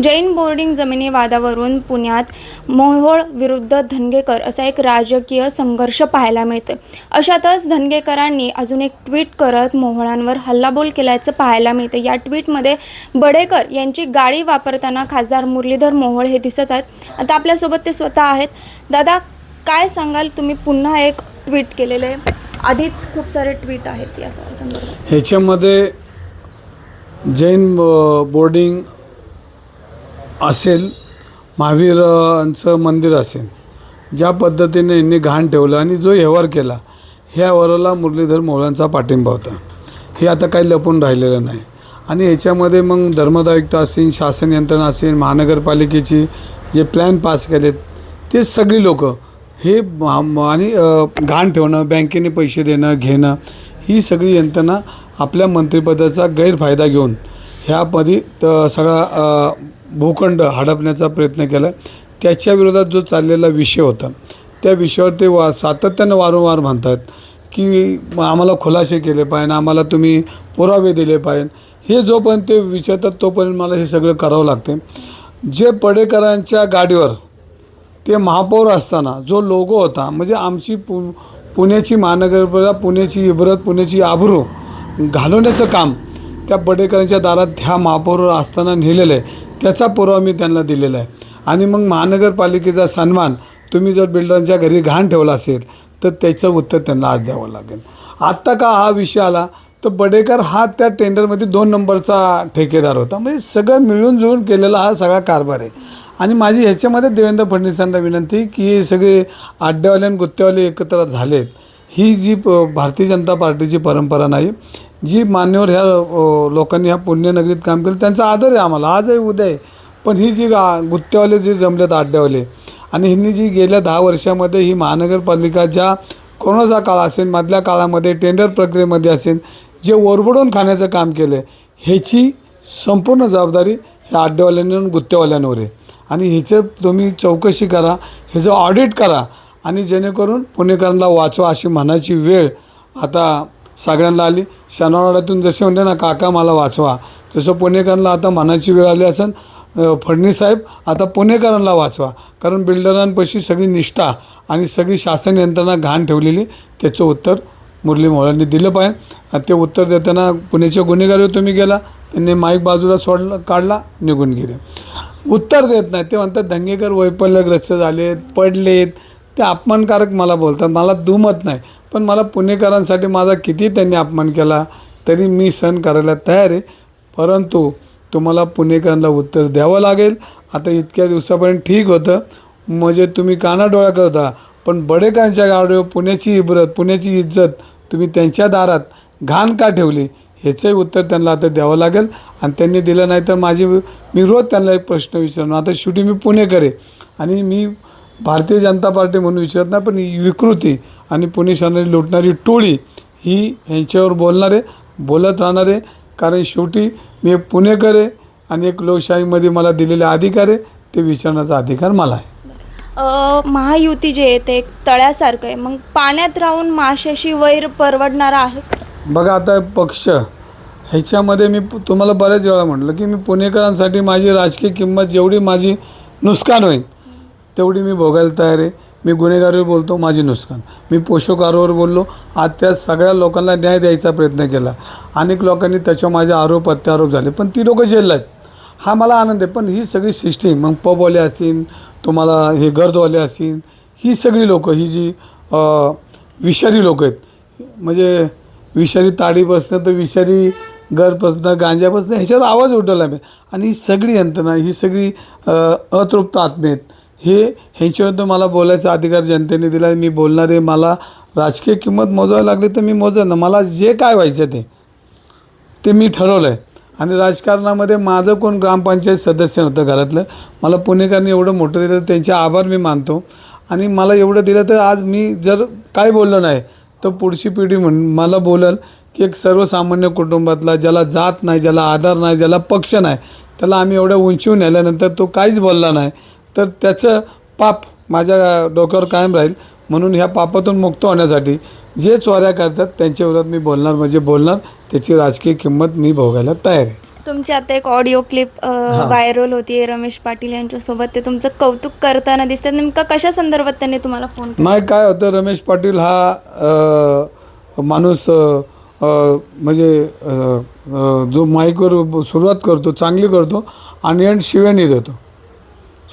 Jain boarding जमिनी वादावरून पुण्यात मोहोळ विरुद्ध धनगेकर असा एक राजकीय संघर्ष पाहायला मिळतोय. अशातच धनगेकरांनी अजून एक ट्विट करत मोहोळांवर हल्लाबोल केल्याचं पाहायला मिळतं या ट्विटमध्ये बडेकर यांची गाडी वापरताना खासदार मुरलीधर मोहोळ हे दिसत आहेत. आता आपल्यासोबत ते स्वतः आहेत. दादा काय सांगाल? तुम्ही पुन्हा एक ट्विट केलेलं आहे. आधीच खूप सारे ट्विट आहेत या संदर्भात. ह्याच्यामध्ये जैन ब- बोर्डिंग असेल महावीरांचं मंदिर असेल ज्या पद्धतीने यांनी घाण ठेवलं आणि जो व्यवहार केला ह्या व्यवहाराला मुरलीधर मोहळांचा पाठिंबा होता. हे आता काही लपून राहिलेलं नाही. आणि ह्याच्यामध्ये मग धर्मदायुक्त असेल शासन यंत्रणा असेल महानगरपालिकेची जे प्लॅन पास केलेत ते सगळी लोक हे आणि घाण ठेवणं बँकेने पैसे देणं घेणं ही सगळी यंत्रणा आपल्या मंत्रिपदाचा गैरफायदा घेऊन ह्यामध्ये त सगळा भूखंड हडपण्याचा प्रयत्न केला. त्याच्या विरोधात जो चाललेला विषय होता त्या विषयावर ते वा सातत्यानं वारंवार म्हणतात की आम्हाला खुलासे केले पाहिजे आम्हाला तुम्ही पुरावे दिले पाहिजे. हे जोपर्यंत ते विचारतात तोपर्यंत मला हे सगळं करावं लागते जे पडेकरांच्या गाडीवर ते महापौर असताना जो लोगो होता म्हणजे आमची पु पुण्याची महानगरपालिका पुण्याची इब्रत पुण्याची आभरू घालवण्याचं काम त्या बडेकरांच्या दारात ह्या महापौर असताना नेलेलं आहे. त्याचा पुरावा मी त्यांना दिलेला आहे. आणि मग महानगरपालिकेचा सन्मान तुम्ही जर बिल्डरांच्या घरी घाण ठेवला असेल तर त्याचं उत्तर त्यांना आज द्यावं लागेल. आत्ता का हा विषय आला? तर बडेकर हा त्या टेंडरमध्ये दोन नंबरचा ठेकेदार होता. म्हणजे सगळं मिळून जुळून केलेला हा सगळा कारभार आहे. आणि माझी ह्याच्यामध्ये देवेंद्र फडणवीसांना विनंती की हे सगळे आड्डेवाले आणि गुत्तेवाले एकत्र झालेत. ही जी प भारतीय जनता पार्टीची परंपरा नाही जी मान्यवर ह्या लोकांनी ह्या पुण्यनगरीत काम केलं त्यांचा आदर आहे आम्हाला. आज आहे उद्या आहे. पण ही जी गा गुत्तेवाले जे जमलेत अड्ड्यावाले आणि ह्यांनी जी गेल्या दहा वर्षामध्ये ही महानगरपालिका ज्या कोरोनाचा काळ असेल मधल्या काळामध्ये टेंडर प्रक्रियेमध्ये असेल जे ओरबडून खाण्याचं काम केलं आहे ह्याची संपूर्ण जबाबदारी ह्या अड्डेवाल्यांनी आणि गुत्तेवाल्यांवर आहे. आणि ह्याचं तुम्ही चौकशी करा ह्याचं ऑडिट करा आणि जेणेकरून पुणेकरांना वाचवा अशी म्हणायची वेळ आता सगळ्यांना आली. शनावाड्यातून जसे म्हणते ना काका मला वाचवा. तसं पुणेकरांना आता मनाची वेळ आली असेल फडणीसाहेब साहेब आता पुणेकरांना वाचवा. कारण बिल्डरांपाशी सगळी निष्ठा आणि सगळी शासन यंत्रणा घाण ठेवलेली. त्याचं उत्तर मुरली मोहळांनी दिलं पाहिजे. ते उत्तर देताना पुण्याच्या गुन्हेगारीवर तुम्ही गेला. त्यांनी माईक बाजूला सोडला काढला निघून गेले. उत्तर देत नाही ते म्हणतात दंगेकर वैफल्यग्रस्त झालेत पडलेत ते अपमानकारक मला बोलतात. मला दुमत नाही. पण मला पुणेकरांसाठी माझा किती त्यांनी अपमान केला तरी मी सहन करायला तयार आहे. परंतु तुम्हाला पुणेकरांना उत्तर द्यावं लागेल. आता इतक्या दिवसापर्यंत ठीक होतं. म्हणजे तुम्ही कानाडोळा करता. पण बडेकरांच्या गाडीवर पुण्याची इबरत पुण्याची इज्जत तुम्ही त्यांच्या दारात घाण का ठेवली? ह्याचंही उत्तर त्यांना आता द्यावं लागेल. आणि त्यांनी दिलं नाही तर माझी मी रोज त्यांना एक प्रश्न विचारणार. आता शेवटी मी पुणेकर आहे. आणि मी भारतीय जनता पार्टी म्हणून विचारत नाही पण विकृती आणि पुणे शहराने लुटणारी टोळी ही ह्यांच्यावर बोलणार आहे बोलत राहणार. आहे कारण शेवटी मी एक पुणेकर आहे आणि एक लोकशाहीमध्ये मला दिलेले अधिकार आहे ते विचारण्याचा अधिकार मला आहे. महायुती जे आहे ते एक तळ्यासारखं आहे. मग पाण्यात राहून माशाशी वैर परवडणारा आहे? बघा आता पक्ष ह्याच्यामध्ये मी तुम्हाला बऱ्याच वेळा म्हटलं की मी पुणेकरांसाठी माझी राजकीय किंमत जेवढी माझी नुकसान होईल तेवढी मी भोगायला तयार आहे. मी गुन्हेगारीवर बोलतो माझी नुकसान मी पोषकारावर बोललो. आज त्या सगळ्या लोकांना न्याय द्यायचा प्रयत्न केला. अनेक लोकांनी त्याच्यावर माझे आरोप अत्यारोप झाले. पण ती लोकं जेलला आहेत हा मला आनंद आहे. पण ही सगळी सिस्टीम मग पबवाले असेल तुम्हाला हे गर्दवाले असेल ही सगळी लोकं ही जी विषारी लोकं आहेत. म्हणजे विषारी ताडीपासनं तर विषारी गरपासनं गांजापासनं ह्याच्यावर आवाज उठवला मी. आणि ही सगळी यंत्रणा ही सगळी अतृप्त आत्मे आहेत. हे ह्यांच्यावर मला बोलायचा अधिकार जनतेने दिला मी बोलणार आहे मला राजकीय किंमत मोजावी लागली तर मी मोजेन. मला जे काय व्हायचं ते. ते मी ठरवलं आहे आणि राजकारणामध्ये माझं कोण ग्रामपंचायत सदस्य नव्हतं घरातलं. मला पुणेकरांनी एवढं मोठं दिलं तर त्यांचे आभार मी मानतो. आणि मला एवढं दिलं तर आज मी जर काय बोललो नाही तर पुढची पिढी म्हण मला बोलल की एक सर्वसामान्य कुटुंबातला ज्याला जात नाही ज्याला आधार नाही ज्याला पक्ष नाही त्याला आम्ही एवढ्या उंचीवर नेल्यानंतर तो काहीच बोलला नाही. तर त्याचं पाप माझ्या डोक्यावर कायम राहील. म्हणून ह्या पापातून मुक्त होण्यासाठी जे चोऱ्या करतात त्यांच्या विरोधात मी बोलणार म्हणजे बोलणार त्याची राजकीय किंमत मी भोगायला तयार आहे. तुमची आता एक ऑडिओ क्लिप व्हायरल होती रमेश पाटील यांच्यासोबत. ते तुमचं कौतुक करताना दिसतात नेमका कशा संदर्भात त्यांनी तुम्हाला फोन नाही काय होतं रमेश पाटील हा माणूस म्हणजे जो माईकवर सुरुवात करतो चांगली करतो आणि एंड शिव्यानी देतो.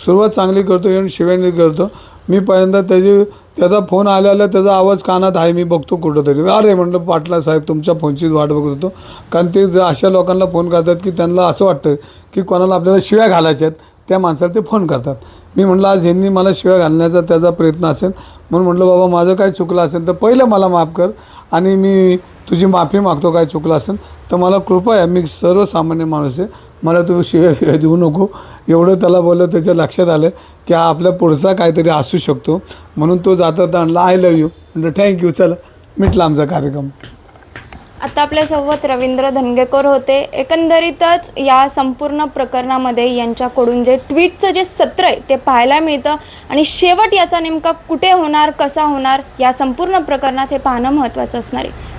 सुरुवात चांगली करतो येऊन शिव्यानी करतो. मी पहिल्यांदा त्याची त्याचा फोन आल्याला त्याचा आवाज कानात आहे मी बघतो कुठंतरी. अरे म्हटलं पाटला साहेब तुमच्या फोनचीच वाट बघत होतो. कारण ते अशा लोकांना फोन करतात की त्यांना असं वाटतं की कोणाला आपल्याला शिव्या घालायच्या आहेत त्या माणसाला ते फोन करतात. मी म्हटलं आज ह्यांनी मला शिव्या घालण्याचा त्याचा प्रयत्न असेल. म्हणून म्हटलं बाबा माझं काय चुकलं असेल तर पहिलं मला माफ कर आणि मी तुझी माफी मागतो काय चुकलं असेल तर मला कृपया मी सर्वसामान्य माणूस आहे मला तू शिव्या फिव्या देऊ नको. एवढं त्याला बोललं त्याच्या लक्षात आलं की हा आपल्या पुढचा काहीतरी असू शकतो. म्हणून तो जाता आणला आय लव्ह यू म्हणजे थँक्यू चला मिटला आमचा कार्यक्रम. आता आपल्यासोबत रवींद्र धनगेकर होते. एकंदरीतच या संपूर्ण प्रकरणामध्ये यांच्याकडून जे ट्विटचं जे सत्र आहे ते पाहायला मिळतं. आणि शेवट याचा नेमका कुठे होणार कसा होणार या संपूर्ण प्रकरणात हे पाहणं महत्त्वाचं असणार आहे.